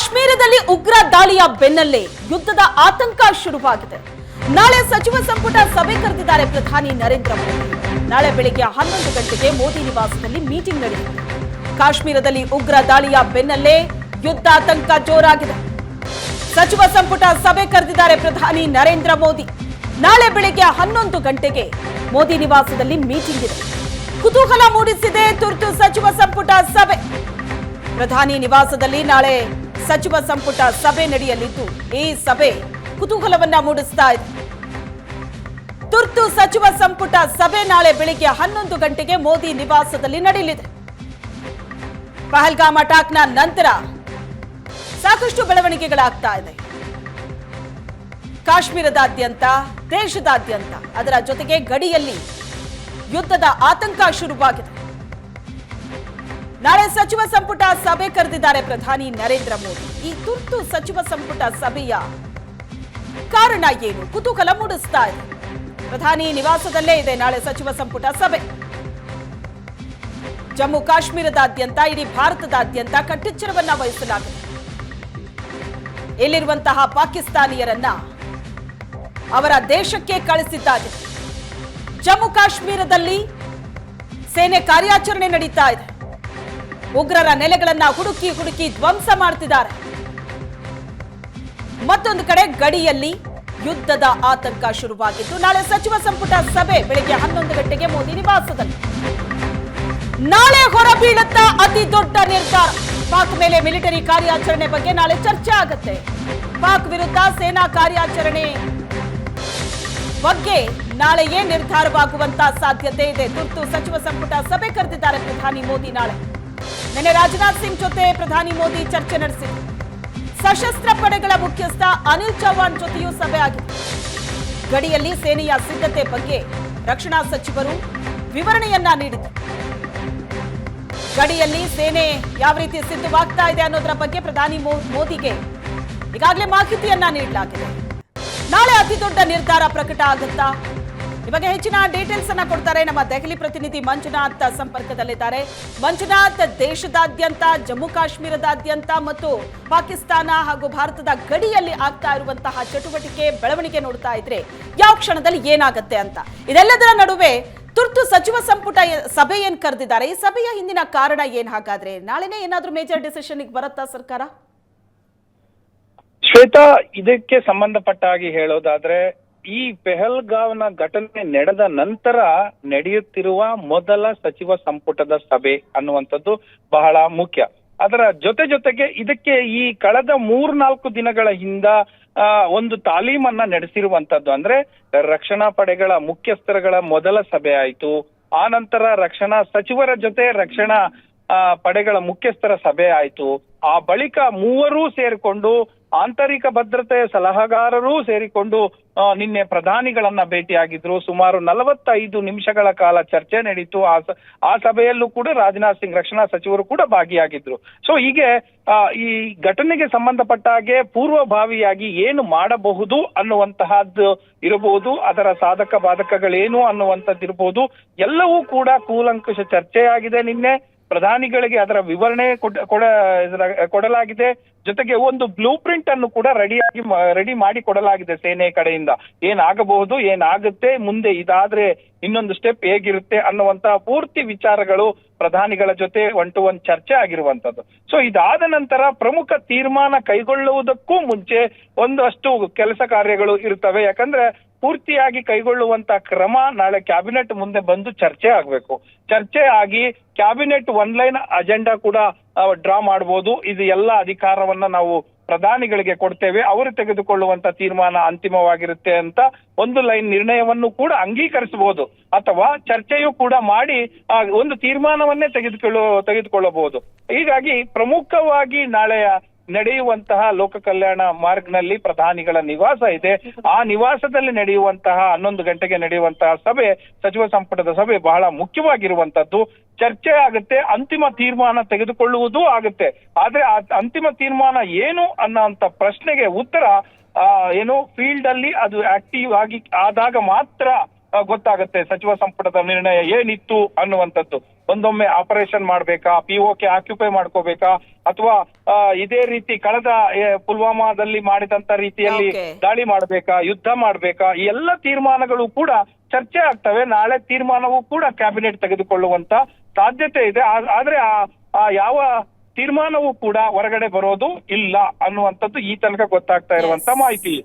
ಕಾಶ್ಮೀರದಲ್ಲಿ ಉಗ್ರ ದಾಳಿಯ ಬೆನ್ನಲ್ಲೇ ಯುದ್ಧದ ಆತಂಕ ಶುರುವಾಗಿದೆ. ನಾಳೆ ಸಚಿವ ಸಂಪುಟ ಸಭೆ ಕರೆದಿದ್ದಾರೆ ಪ್ರಧಾನಿ ನರೇಂದ್ರ ಮೋದಿ. ನಾಳೆ ಬೆಳಿಗ್ಗೆ ಹನ್ನೊಂದು ಗಂಟೆಗೆ ಮೋದಿ ನಿವಾಸದಲ್ಲಿ ಮೀಟಿಂಗ್ ನಡೆಯಲಿದೆ ಕಾಶ್ಮೀರದಲ್ಲಿ ಉಗ್ರ ದಾಳಿಯ ಬೆನ್ನಲ್ಲೇ ಯುದ್ಧ ಆತಂಕ ಜೋರಾಗಿದೆ. ಸಚಿವ ಸಂಪುಟ ಸಭೆ ಕರೆದಿದ್ದಾರೆ ಪ್ರಧಾನಿ ನರೇಂದ್ರ ಮೋದಿ. ನಾಳೆ ಬೆಳಿಗ್ಗೆ ಹನ್ನೊಂದು ಗಂಟೆಗೆ ಮೋದಿ ನಿವಾಸದಲ್ಲಿ ಮೀಟಿಂಗ್ ಇದೆ. ಕುತೂಹಲ ಮೂಡಿಸಿದೆ ತುರ್ತು ಸಚಿವ ಸಂಪುಟ ಸಭೆ. ಪ್ರಧಾನಿ ನಿವಾಸದಲ್ಲಿ ನಾಳೆ ಸಚಿವ ಸಂಪುಟ ಸಭೆ ನಡೆಯಲಿದ್ದು, ಈ ಸಭೆ ಕುತೂಹಲವನ್ನ ಮೂಡಿಸ್ತಾ ಇದೆ. ತುರ್ತು ಸಚಿವ ಸಂಪುಟ ಸಭೆ ನಾಳೆ ಬೆಳಿಗ್ಗೆ ಹನ್ನೊಂದು ಗಂಟೆಗೆ ಮೋದಿ ನಿವಾಸದಲ್ಲಿ ನಡೆಯಲಿದೆ. ಪಹಲ್ಗಾಮ್ ಅಟಾಕ್ನ ನಂತರ ಸಾಕಷ್ಟು ಬೆಳವಣಿಗೆಗಳಾಗ್ತಾ ಇದೆ. ಕಾಶ್ಮೀರದಾದ್ಯಂತ, ದೇಶದಾದ್ಯಂತ ಅದರ ಜೊತೆಗೆ ಗಡಿಯಲ್ಲಿ ಯುದ್ಧದ ಆತಂಕ ಶುರುವಾಗಿದೆ. ನಾಳೆ ಸಚಿವ ಸಂಪುಟ ಸಭೆ ಕರೆದಿದ್ದಾರೆ ಪ್ರಧಾನಿ ನರೇಂದ್ರ ಮೋದಿ. ಈ ತುರ್ತು ಸಚಿವ ಸಂಪುಟ ಸಭೆಯ ಕಾರಣ ಏನು? ಕುತೂಹಲ ಮೂಡಿಸ್ತಾ ಇದೆ. ಪ್ರಧಾನಿ ನಿವಾಸದಲ್ಲೇ ಇದೆ ನಾಳೆ ಸಚಿವ ಸಂಪುಟ ಸಭೆ. ಜಮ್ಮು ಕಾಶ್ಮೀರದಾದ್ಯಂತ, ಇಡೀ ಭಾರತದಾದ್ಯಂತ ಕಟ್ಟೆಚ್ಚರವನ್ನ ವಹಿಸಲಾಗಿದೆ. ಇಲ್ಲಿರುವಂತಹ ಪಾಕಿಸ್ತಾನಿಯರನ್ನ ಅವರ ದೇಶಕ್ಕೆ ಕಳಿಸಿದ್ದಾರೆ ಜಮ್ಮು ಕಾಶ್ಮೀರದಲ್ಲಿ ಸೇನೆ ಕಾರ್ಯಾಚರಣೆ ನಡೀತಾ ಇದೆ. ಉಗ್ರರ ನೆಲೆಗಳನ್ನ ಹುಡುಕಿ ಹುಡುಕಿ ಧ್ವಂಸ ಮಾಡ್ತಿದ್ದಾರೆ. ಮತ್ತೊಂದು ಕಡೆ ಗಡಿಯಲ್ಲಿ ಯುದ್ಧದ ಆತಂಕ ಶುರುವಾಗಿದ್ದು ನಾಳೆ ಸಚಿವ ಸಂಪುಟ ಸಭೆ ಬೆಳಿಗ್ಗೆ ಹನ್ನೊಂದು ಗಂಟೆಗೆ ಮೋದಿ ನಿವಾಸದಲ್ಲಿ. ನಾಳೆ ಹೊರಬೀಳುತ್ತ ಅತಿ ದೊಡ್ಡ ನಿರ್ಧಾರ. ಪಾಕ್ ಮೇಲೆ ಮಿಲಿಟರಿ ಕಾರ್ಯಾಚರಣೆ ಬಗ್ಗೆ ನಾಳೆ ಚರ್ಚೆ ಆಗುತ್ತೆ. ಪಾಕ್ ವಿರುದ್ಧ ಸೇನಾ ಕಾರ್ಯಾಚರಣೆ ಬಗ್ಗೆ ನಾಳೆಯೇ ನಿರ್ಧಾರವಾಗುವಂತ ಸಾಧ್ಯತೆ ಇದೆ. ತುರ್ತು ಸಚಿವ ಸಂಪುಟ ಸಭೆ ಕರೆದಿದ್ದಾರೆ ಪ್ರಧಾನಿ ಮೋದಿ ನಾಳೆ. ನಿನ್ನೆ ರಾಜನಾಥ್ ಸಿಂಗ್ ಜೊತೆ ಪ್ರಧಾನಿ ಮೋದಿ ಚರ್ಚೆ ನಡೆಸಿದರು ಸಶಸ್ತ್ರ ಪಡೆಗಳ ಮುಖ್ಯಸ್ಥ ಅನಿಲ್ ಚೌಹಾಣ್ ಜೊತೆಯೂ ಸಭೆ ಆಗಿತ್ತು ಗಡಿಯಲ್ಲಿ ಸೇನೆಯ ಸಿದ್ಧತೆ ಬಗ್ಗೆ ರಕ್ಷಣಾ ಸಚಿವರು ವಿವರಣೆಯನ್ನ ನೀಡಿದರು ಗಡಿಯಲ್ಲಿ ಸೇನೆ ಯಾವ ರೀತಿ ಸಿದ್ಧವಾಗ್ತಾ ಇದೆ ಅನ್ನೋದರ ಬಗ್ಗೆ ಪ್ರಧಾನಿ ಮೋದಿಗೆ ಈಗಾಗಲೇ ಮಾಹಿತಿಯನ್ನ ನೀಡಲಾಗಿದೆ. ನಾಳೆ ಅತಿ ದೊಡ್ಡ ನಿರ್ಧಾರ ಪ್ರಕಟ ಆಗುತ್ತಾ? ಈ ಬಗ್ಗೆ ಹೆಚ್ಚಿನ ಡೀಟೇಲ್ಸ್ ಅನ್ನ ಕೊಡ್ತಾರೆ. ನಮ್ಮ ದೆಹಲಿ ಪ್ರತಿನಿಧಿ ಮಂಜುನಾಥ್ ಸಂಪರ್ಕದಲ್ಲಿದ್ದಾರೆ. ಮಂಜುನಾಥ್ ದೇಶದಾದ್ಯಂತ, ಜಮ್ಮು ಕಾಶ್ಮೀರದಾದ್ಯಂತ ಮತ್ತು ಪಾಕಿಸ್ತಾನ ಹಾಗೂ ಭಾರತದ ಗಡಿಯಲ್ಲಿ ಆಗ್ತಾ ಇರುವಂತಹ ಚಟುವಟಿಕೆ, ಬೆಳವಣಿಗೆ ನೋಡ್ತಾ ಇದ್ರೆ ಯಾವ ಕ್ಷಣದಲ್ಲಿ ಏನಾಗುತ್ತೆ ಅಂತ. ಇದೆಲ್ಲದರ ನಡುವೆ ತುರ್ತು ಸಚಿವ ಸಂಪುಟ ಸಭೆ ಏನ್ ಕರೆದಿದ್ದಾರೆ? ಈ ಸಭೆಯ ಹಿಂದಿನ ಕಾರಣ ಏನ್? ಹಾಗಾದ್ರೆ ನಾಳೆನೇ ಏನಾದ್ರೂ ಮೇಜರ್ ಡಿಸಿಷನ್ ಬರುತ್ತಾ ಸರ್ಕಾರ? ಶ್ವೇತಾ, ಇದಕ್ಕೆ ಸಂಬಂಧಪಟ್ಟ ಹಾಗೆ ಹೇಳೋದಾದ್ರೆ ಈ ಪೆಹಲ್ಗಾವ್ನ ಘಟನೆ ನಡೆದ ನಂತರ ನಡೆಯುತ್ತಿರುವ ಮೊದಲ ಸಚಿವ ಸಂಪುಟದ ಸಭೆ ಅನ್ನುವಂಥದ್ದು ಬಹಳ ಮುಖ್ಯ. ಅದರ ಜೊತೆ ಜೊತೆಗೆ ಇದಕ್ಕೆ ಈ ಕಳೆದ ಮೂರ್ನಾಲ್ಕು ದಿನಗಳ ಹಿಂದ ಒಂದು ತಾಲೀಮನ್ನ ನಡೆಸಿರುವಂತದ್ದು ಅಂದ್ರೆ ರಕ್ಷಣಾ ಪಡೆಗಳ ಮುಖ್ಯಸ್ಥರಗಳ ಮೊದಲ ಸಭೆ ಆಯ್ತು. ಆ ನಂತರ ರಕ್ಷಣಾ ಸಚಿವರ ಜೊತೆ ರಕ್ಷಣಾ ಪಡೆಗಳ ಮುಖ್ಯಸ್ಥರ ಸಭೆ ಆಯ್ತು. ಆ ಬಳಿಕ ಮೂವರೂ ಸೇರಿಕೊಂಡು ಆಂತರಿಕ ಭದ್ರತೆ ಸಲಹೆಗಾರರೂ ಸೇರಿಕೊಂಡು ನಿನ್ನೆ ಪ್ರಧಾನಿಗಳನ್ನ ಭೇಟಿಯಾಗಿದ್ರು. ಸುಮಾರು ನಲವತ್ತೈದು ನಿಮಿಷಗಳ ಕಾಲ ಚರ್ಚೆ ನಡೀತು. ಆ ಆ ಸಭೆಯಲ್ಲೂ ಕೂಡ ರಾಜನಾಥ್ ಸಿಂಗ್ ರಕ್ಷಣಾ ಸಚಿವರು ಕೂಡ ಭಾಗಿಯಾಗಿದ್ರು. ಸೊ ಹೀಗೆ ಈ ಘಟನೆಗೆ ಸಂಬಂಧಪಟ್ಟ ಹಾಗೆ ಪೂರ್ವಭಾವಿಯಾಗಿ ಏನು ಮಾಡಬಹುದು ಅನ್ನುವಂತಹದ್ದು ಇರಬಹುದು, ಅದರ ಸಾಧಕ ಬಾಧಕಗಳೇನು ಅನ್ನುವಂಥದ್ದು ಇರಬಹುದು ಎಲ್ಲವೂ ಕೂಡ ಕೂಲಂಕುಷ ಚರ್ಚೆಯಾಗಿದೆ ನಿನ್ನೆ. ಪ್ರಧಾನಿಗಳಿಗೆ ಅದರ ವಿವರಣೆ ಕೊಡ- ಕೊಡಲಾಗಿದೆ. ಜೊತೆಗೆ ಒಂದು ಬ್ಲೂ ಪ್ರಿಂಟ್ ಅನ್ನು ಕೂಡ ರೆಡಿಯಾಗಿ ರೆಡಿ ಮಾಡಿ ಕೊಡಲಾಗಿದೆ ಸೇನೆ ಕಡೆಯಿಂದ. ಏನಾಗಬಹುದು, ಏನಾಗುತ್ತೆ, ಮುಂದೆ ಇದಾದ್ರೆ ಇನ್ನೊಂದು ಸ್ಟೆಪ್ ಹೇಗಿರುತ್ತೆ ಅನ್ನುವಂತಹ ಪೂರ್ತಿ ವಿಚಾರಗಳು ಪ್ರಧಾನಿಗಳ ಜೊತೆ ಒನ್ ಟು ಒನ್ ಚರ್ಚೆ ಆಗಿರುವಂತದ್ದು ಸೊ ಇದಾದ ನಂತರ ಪ್ರಮುಖ ತೀರ್ಮಾನ ಕೈಗೊಳ್ಳುವುದಕ್ಕೂ ಮುಂಚೆ ಒಂದಷ್ಟು ಕೆಲಸ ಕಾರ್ಯಗಳು ಇರ್ತವೆ ಯಾಕಂದ್ರೆ ಪೂರ್ತಿಯಾಗಿ ಕೈಗೊಳ್ಳುವಂತ ಕ್ರಮ ನಾಳೆ ಕ್ಯಾಬಿನೆಟ್ ಮುಂದೆ ಬಂದು ಚರ್ಚೆ ಆಗ್ಬೇಕು. ಚರ್ಚೆ ಆಗಿ ಕ್ಯಾಬಿನೆಟ್ ಒನ್ ಲೈನ್ ಅಜೆಂಡಾ ಕೂಡ ಡ್ರಾ ಮಾಡಬಹುದು ಇದು ಎಲ್ಲ ಅಧಿಕಾರವನ್ನ ನಾವು ಪ್ರಧಾನಿಗಳಿಗೆ ಕೊಡ್ತೇವೆ, ಅವರು ತೆಗೆದುಕೊಳ್ಳುವಂತ ತೀರ್ಮಾನ ಅಂತಿಮವಾಗಿರುತ್ತೆ ಅಂತ ಒಂದು ಲೈನ್ ನಿರ್ಣಯವನ್ನು ಕೂಡ ಅಂಗೀಕರಿಸಬಹುದು ಅಥವಾ ಚರ್ಚೆಯೂ ಕೂಡ ಮಾಡಿ ಒಂದು ತೀರ್ಮಾನವನ್ನೇ ತೆಗೆದುಕೊಳ್ಳುವ ತೆಗೆದುಕೊಳ್ಳಬಹುದು. ಹೀಗಾಗಿ ಪ್ರಮುಖವಾಗಿ ನಾಳೆಯ ನಡೆಯುವಂತಹ ಲೋಕ ಕಲ್ಯಾಣ ಮಾರ್ಗ್ನಲ್ಲಿ ಪ್ರಧಾನಿಗಳ ನಿವಾಸ ಇದೆ. ಆ ನಿವಾಸದಲ್ಲಿ ನಡೆಯುವಂತಹ ಹನ್ನೊಂದು ಗಂಟೆಗೆ ನಡೆಯುವಂತಹ ಸಭೆ, ಸಚಿವ ಸಂಪುಟದ ಸಭೆ ಬಹಳ ಮುಖ್ಯವಾಗಿರುವಂತದ್ದು ಚರ್ಚೆ ಆಗುತ್ತೆ, ಅಂತಿಮ ತೀರ್ಮಾನ ತೆಗೆದುಕೊಳ್ಳುವುದೂ ಆಗುತ್ತೆ. ಆದ್ರೆ ಆ ಅಂತಿಮ ತೀರ್ಮಾನ ಏನು ಅನ್ನೋಂತ ಪ್ರಶ್ನೆಗೆ ಉತ್ತರ ಏನು ಫೀಲ್ಡ್ ಅಲ್ಲಿ ಅದು ಆಕ್ಟಿವ್ ಆಗಿ ಆದಾಗ ಮಾತ್ರ ಗೊತ್ತಾಗುತ್ತೆ. ಸಚಿವ ಸಂಪುಟದ ನಿರ್ಣಯ ಏನಿತ್ತು ಅನ್ನುವಂಥದ್ದು. ಒಂದೊಮ್ಮೆ ಆಪರೇಷನ್ ಮಾಡ್ಬೇಕಾ ಪಿ ಕೆ ಆಕ್ಯುಪೈ ಮಾಡ್ಕೋಬೇಕಾ ಅಥವಾ ಇದೇ ರೀತಿ ಕಳೆದ ಪುಲ್ವಾಮಾದಲ್ಲಿ ಮಾಡಿದಂತ ರೀತಿಯಲ್ಲಿ ದಾಳಿ ಮಾಡ್ಬೇಕಾ ಯುದ್ಧ ಮಾಡ್ಬೇಕಾ ಈ ಎಲ್ಲ ತೀರ್ಮಾನಗಳು ಕೂಡ ಚರ್ಚೆ ಆಗ್ತವೆ. ನಾಳೆ ತೀರ್ಮಾನವೂ ಕೂಡ ಕ್ಯಾಬಿನೆಟ್ ತೆಗೆದುಕೊಳ್ಳುವಂತ ಸಾಧ್ಯತೆ ಇದೆ. ಆದ್ರೆ ಆ- ಯಾವ ತೀರ್ಮಾನವೂ ಕೂಡ ಹೊರಗಡೆ ಬರೋದು ಇಲ್ಲ ಅನ್ನುವಂಥದ್ದು ಈ ತನಕ ಗೊತ್ತಾಗ್ತಾ ಇರುವಂತ. ಮಾಹಿತಿ.